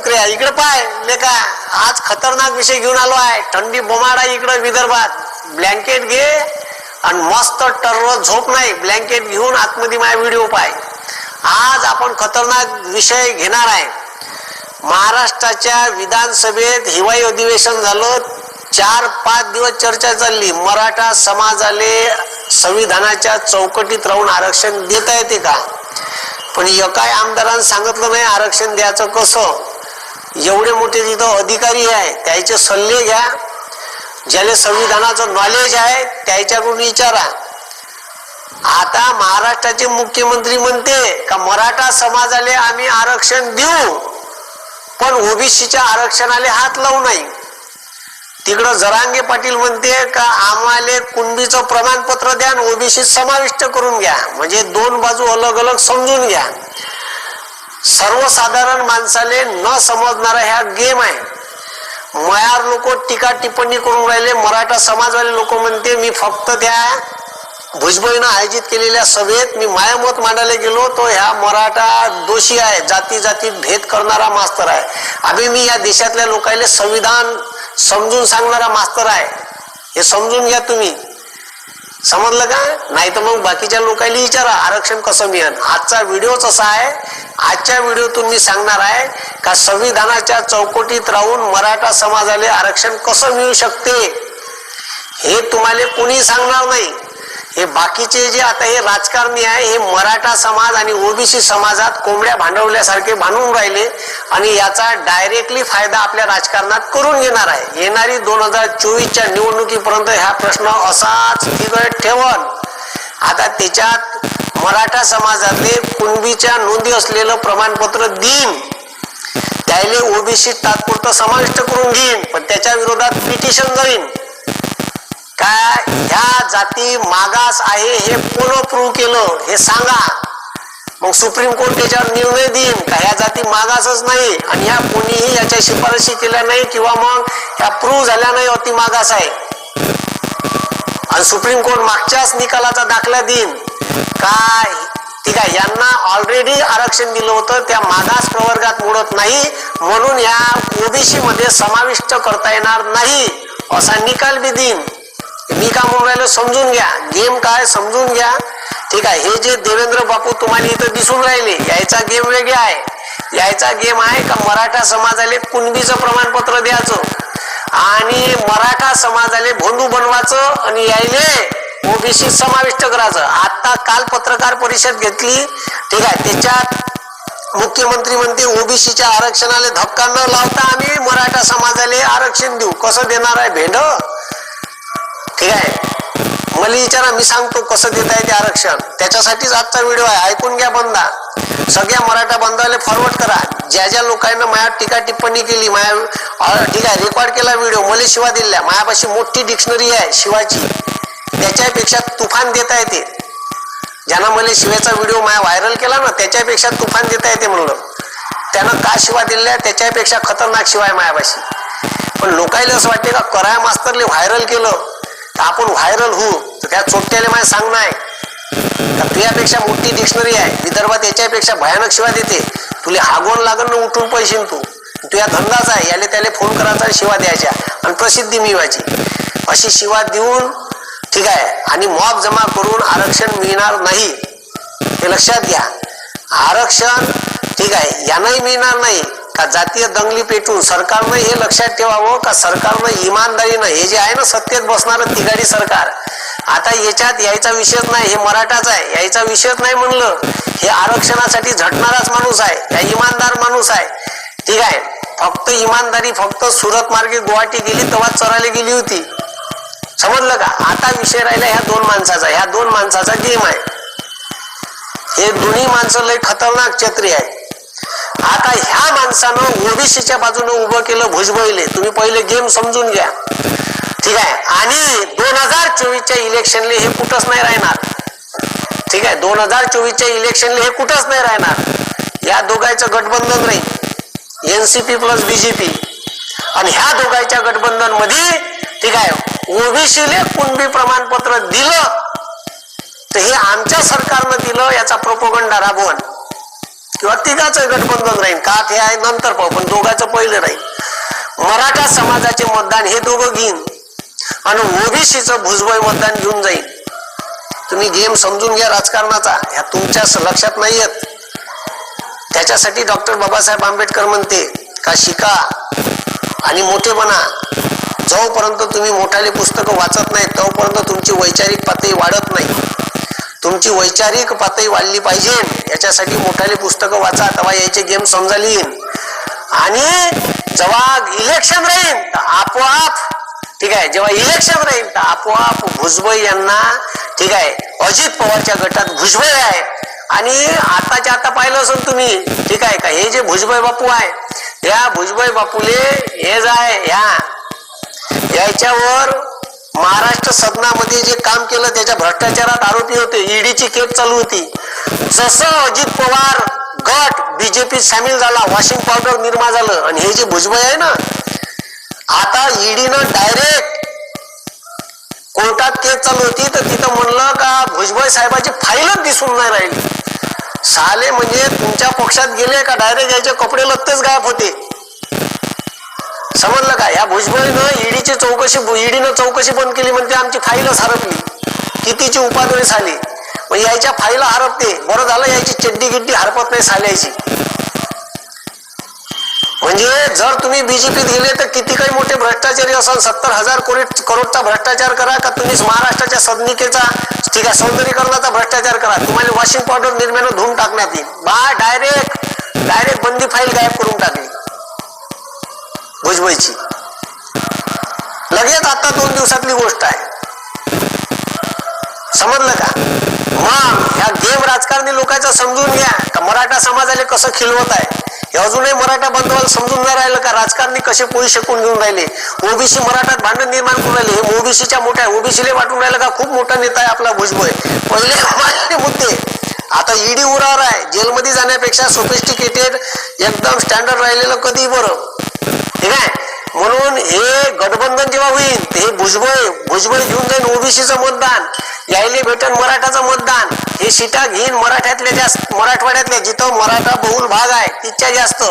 डुकऱ्या इकडे पाय लेका आज खतरनाक विषय घेऊन आलो आहे. थंडी बोमाडा इकडे विदर्भात. ब्लँकेट घे आणि मस्त टर्र झोप नाही. ब्लँकेट घेऊन आतमध्ये माझा व्हिडिओ पाय. आज आपण खतरनाक विषय घेणार आहे. महाराष्ट्राच्या विधानसभेत हिवाळी अधिवेशन झालं. चार पाच दिवस चर्चा चालली. मराठा समाजाले संविधानाच्या चौकटीत राहून आरक्षण देता येते का? पण एकाही आमदारांनी सांगितलं नाही आरक्षण द्यायचं कसं? एवढे मोठे तिथं अधिकारी आहे त्याचे सल्ले घ्या. ज्याला संविधानाचं नॉलेज आहे त्याच्याकडून विचारा. आता महाराष्ट्राचे मुख्यमंत्री म्हणते का मराठा समाजाले आम्ही आरक्षण देऊ पण ओबीसीच्या आरक्षणाला हात लावू नाही. तिकडं जरांगे पाटील म्हणते का आम्हाला कुणबीचं प्रमाणपत्र द्या आणि ओबीसी समाविष्ट करून घ्या. म्हणजे दोन बाजू अलग अलग समजून घ्या. सर्वसाधारण माणसाले न समजणारा ह्या गेम आहे. मयार लोक टीका टिप्पणी करून राहिले मराठा समाजवाले लोक म्हणते मी फक्त त्या भुजबळीनं आयोजित केलेल्या सभेत मी मायामत मांडायला गेलो तो ह्या मराठा दोषी आहे जाती जातीत भेद करणारा मास्तर आहे. आम्ही मी या देशातल्या लोकांना संविधान समजून सांगणारा मास्तर आहे. हे समजून घ्या तुम्ही. समजलं का? नाही तर मग बाकीच्या लोकांना विचारा आरक्षण कसं मिळेल? आजचा व्हिडिओच असा आहे आजच्या व्हिडिओतून मी सांगणार आहे का संविधानाच्या चौकटीत राहून मराठा समाजाला आरक्षण कसं मिळू शकते? हे तुम्हाला कोणी सांगणार नाही. हे बाकीचे जे आता हे राजकारणी आहे हे मराठा समाज आणि ओबीसी समाजात कोंबड्या भांडवल्यासारखे भांडून राहिले आणि याचा डायरेक्टली फायदा आपल्या राजकारणात करून घेणार आहे. येणारी दोन हजार चोवीसच्या निवडणुकीपर्यंत हा प्रश्न असाच तिकडे ठेवण आता त्याच्यात मराठा समाजातले कुणबीच्या नोंदी असलेलं प्रमाणपत्र देईन. त्याले ओबीसी तात्पुरतं समाविष्ट करून घेईन पण त्याच्या विरोधात पिटिशन जाईन काय ह्या जाती मागास आहे हे कोण प्रूव्ह केलं हे सांगा. मग सुप्रीम कोर्ट त्याच्यावर निर्णय देईन का ह्या जाती मागासच नाही आणि ह्या कोणीही याच्या शिफारशी केल्या नाही किंवा मग ह्या प्रूव्ह झाल्या नाही अति मागास आहे. आणि सुप्रीम कोर्ट मागच्याच निकालाचा दाखला देईन. काय? ठीक आहे यांना ऑलरेडी आरक्षण दिलं होतं. त्या मागास प्रवर्गात मोडत नाही. म्हणून या ओबीसी मध्ये समाविष्ट करता येणार नाही. असा निकाल बी देईन. मी का म्हणून समजून घ्या? गेम काय समजून घ्या. ठीक आहे हे जे देवेंद्र बापू तुम्हाला इथं दिसून राहिले यायचा गेम वेगळा आहे. यायचा गेम आहे का मराठा समाजाले कुणबीचं प्रमाणपत्र द्यायचं? आणि मराठा समाजाले भोंदू बनवायचं आणि यायले ओबीसी समाविष्ट करायचं. आता काल पत्रकार परिषद घेतली. ठीक आहे त्याच्यात मुख्यमंत्री म्हणते ओबीसीच्या आरक्षणाला धक्का न लावता आम्ही मराठा समाजाला आरक्षण देऊ. कसं देणार आहे भेंड? ठीक आहे. मला विचारा मी सांगतो कसं देताय ते आरक्षण. त्याच्यासाठीच आजचा व्हिडिओ आहे. ऐकून घ्या बंदा. सगळ्या मराठा बंधाला फॉरवर्ड करा. ज्या ज्या लोकांना माया टीका टिप्पणी केली माया ठीक आहे रेकॉर्ड केला व्हिडिओ मला शिवा दिल्या. मायापाशी मोठी डिक्शनरी आहे शिवाची. त्याच्यापेक्षा तुफान देता येते. ज्यानं मला शिवेचा व्हिडिओ माया व्हायरल केला ना त्याच्यापेक्षा तुफान देता येते म्हणलं त्यानं का शिवा दिल्या त्याच्यापेक्षा खतरनाक शिवाय मायापाशी. पण लोकायला असं वाटते का कराय मास्तरले व्हायरल केलं तर आपण व्हायरल होऊ. तर त्या चोट्याले माय सांगणं आहे का तुझ्यापेक्षा मोठी डिक्शनरी आहे. विदर्भात याच्यापेक्षा भयानक शिवा देते. तुला हागवण लागण ना उठून पैसे तू. तुझ्या धंदाच आहे. याले त्याला फोन करायचा शिवा द्यायच्या. आणि प्रसिद्धी मिळवायची. अशी शिवा देऊन ठीक आहे. आणि मॉब जमा करून आरक्षण मिळणार नाही. हे लक्षात घ्या. आरक्षण ठीक आहे यांनाही मिळणार नाही. का जातीय दंगली पेटून सरकारनं हे लक्षात ठेवावं? का सरकारनं इमानदारीनं हे जे आहे ना सत्तेत बसणारं तिघाडी सरकार? आता याच्यात यायचा विषयच नाही. हे मराठाच आहे. यायचा विषयच नाही म्हणलं. हे आरक्षणासाठी झटणाराच माणूस आहे. या इमानदार माणूस आहे. ठीक आहे. फक्त इमानदारी फक्त सुरत मार्गे गुवाहाटी गेली तेव्हा चरायला गेली होती. समजलं का? आता विषय राहिला ह्या दोन माणसाचा. ह्या दोन माणसाचा गेम आहे. हे दोन्ही माणसं लय खतरनाक छत्री आहे. आता ह्या माणसानं ओबीसीच्या बाजूने उभं केलं भुजबळले. तुम्ही पहिले गेम समजून घ्या. ठीक आहे? आणि दोन हजार चोवीसच्या इलेक्शनले हे कुठंच नाही राहणार. ठीक आहे? दोन हजार चोवीसच्या इलेक्शनले हे कुठंच नाही राहणार. या दोघांचं गठबंधन राहील. एनसीपी प्लस बीजेपी आणि ह्या दोघांच्या गठबंधनमध्ये ठीक आहे. ओबीसीले कुणबी प्रमाणपत्र दिलं तर हे आमच्या सरकारनं दिलं याचा प्रोपोगंडा राबवण. किंवा तिघाचं गठबंधन राहील का हे आहे नंतर पाहू पण दोघांचं पहिलं राहील मराठा समाजाचे मतदान हे दोघं घेईन. आणि ओबीसीचं भुजबळ मतदान घेऊन जाईल तुम्ही गेम समजून घ्या राजकारणाचा. ह्या तुमच्या लक्षात नाही येत. त्याच्यासाठी डॉक्टर बाबासाहेब आंबेडकर म्हणते का शिका आणि मोठे बना जोपर्यंत तुम्ही मोठाले पुस्तकं वाचत नाही तोपर्यंत तुमची वैचारिक पातळी वाढत नाही. तुमची वैचारिक पातळी वाढली पाहिजे. याच्यासाठी मोठाले पुस्तकं वाचा तेव्हा याचे गेम समजायला येईल आणि जेव्हा इलेक्शन राहील तर आपोआप ठीक आहे जेव्हा इलेक्शन राहील तर आपोआप भुजबळ यांना ठीक आहे अजित पवारच्या गटात भुजबळ आहे. आणि आताच्या आता पाहिलं असेल तुम्ही ठीक आहे का हे जे भुजबळ बापू आहे या भुजबळ बापूले हे जाय ह्या याच्यावर महाराष्ट्र सदनामध्ये जे काम केलं त्याच्या भ्रष्टाचारात आरोपी होते. ईडीची केस चालू होती. जसं अजित पवार गट बीजेपी सामील झाला वॉशिंग पावडर निर्माण झालं आणि हे जे भुजबळ आहे ना आता ईडीनं डायरेक्ट कोर्टात केस चालू होती तर तिथं म्हणलं का भुजबळ साहेबाची फाईलच दिसून नाही राहिली. साले म्हणजे तुमच्या पक्षात गेले का डायरेक्ट याचे कपडे लगतेच गायब होते. समजलं का? या भुजबळीनं ईडीची चौकशी ईडीनं चौकशी बंद केली म्हणते आमची फाईलच हरपली. कितीची उपाधोळी झाली? मग यायच्या फाईला हरपते. बरं झालं यायची चड्डी गिड्डी हरपत नाही साल्याची. म्हणजे जर तुम्ही बीजेपीत गेले तर किती काही मोठे भ्रष्टाचारी असाल? सत्तर हजार कोटी करोडचा भ्रष्टाचार करा का तुम्ही महाराष्ट्राच्या सदनिकेचा ठीक आहे सौंदर्यीकरणाचा भ्रष्टाचार करा. तुम्हाला वॉशिंग पावडर निर्माण धुवून टाकण्यात येईल. बा डायरेक्ट डायरेक्ट बंदी फाईल गायब करून टाका. भुजबळची लगेच आता दोन दिवसातली गोष्ट आहे. समजलं का? मग ह्या गेम राजकारणी लोकांचं समजून घ्या. का मराठा समाजाला कसं खिलवत आहे? हे अजूनही मराठा बांधवाला समजून नाही राहिलं का? राजकारणी कसे पोळी शेकून घेऊन राहिले? ओबीसी मराठात भांडण निर्माण करून राहिले. हे ओबीसीच्या मोठ्या ओबीसीला वाटून राहिलं का? खूप मोठा नेता आहे आपला भुजबळ. पहिले मुद्दे. आता ईडी उरावर आहे. जेलमध्ये जाण्यापेक्षा सोफिस्टिकेटेड एकदम स्टँडर्ड राहिलेलं कधी बरं? ठीक आहे? म्हणून हे गठबंधन जेव्हा होईल हे भुजबळ भुजबळ घेऊन जाईन ओबीसीचं मतदान यायले भेटन मराठाचं मतदान. हे सीटा घेईन मराठ्यातल्या जास्त मराठवाड्यातल्या जिथं मराठा बहुल भाग आहे तिथच्या जास्त.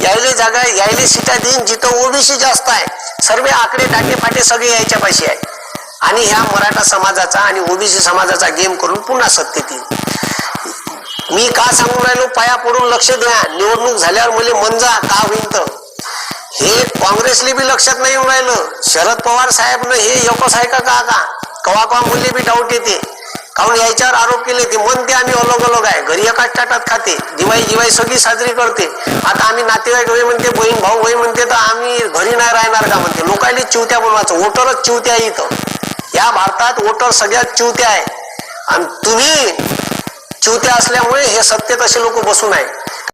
यायले जागा यायले सीटा देईन जिथं ओबीसी जास्त आहे. सर्व आकडे टाके फाटे सगळे यायच्या पाशी आहे. आणि ह्या मराठा समाजाचा आणि ओबीसी समाजाचा गेम करून पुन्हा सत्तेत येईल. मी का सांगून राहिलो? पाया पडून लक्ष द्या. निवडणूक झाल्यावर मला मंजा का होईन तर. हे काँग्रेसले बी लक्षात नाही येऊन राहिलं. शरद पवार साहेबनं हे एकच आहे का का कवा कवा मुली बी डाऊट येते. काहून याच्यावर आरोप केले ते? म्हणते आम्ही अलग अलग आहे. घरी एकाच ताटात खाते. दिवाळी दिवाळी सगळी साजरी करते. आता आम्ही नातेवाईक होई म्हणते बहीण भाऊ होई म्हणते तर आम्ही घरी नाही राहणार का म्हणते? लोकांनी चिवत्या बनवायचं वोटरच चिवत्या इथं. या भारतात वोटर सगळ्यात चिवत्या आहे. आणि तुम्ही चिवत्या असल्यामुळे हे सत्तेत असे लोक बसून आहे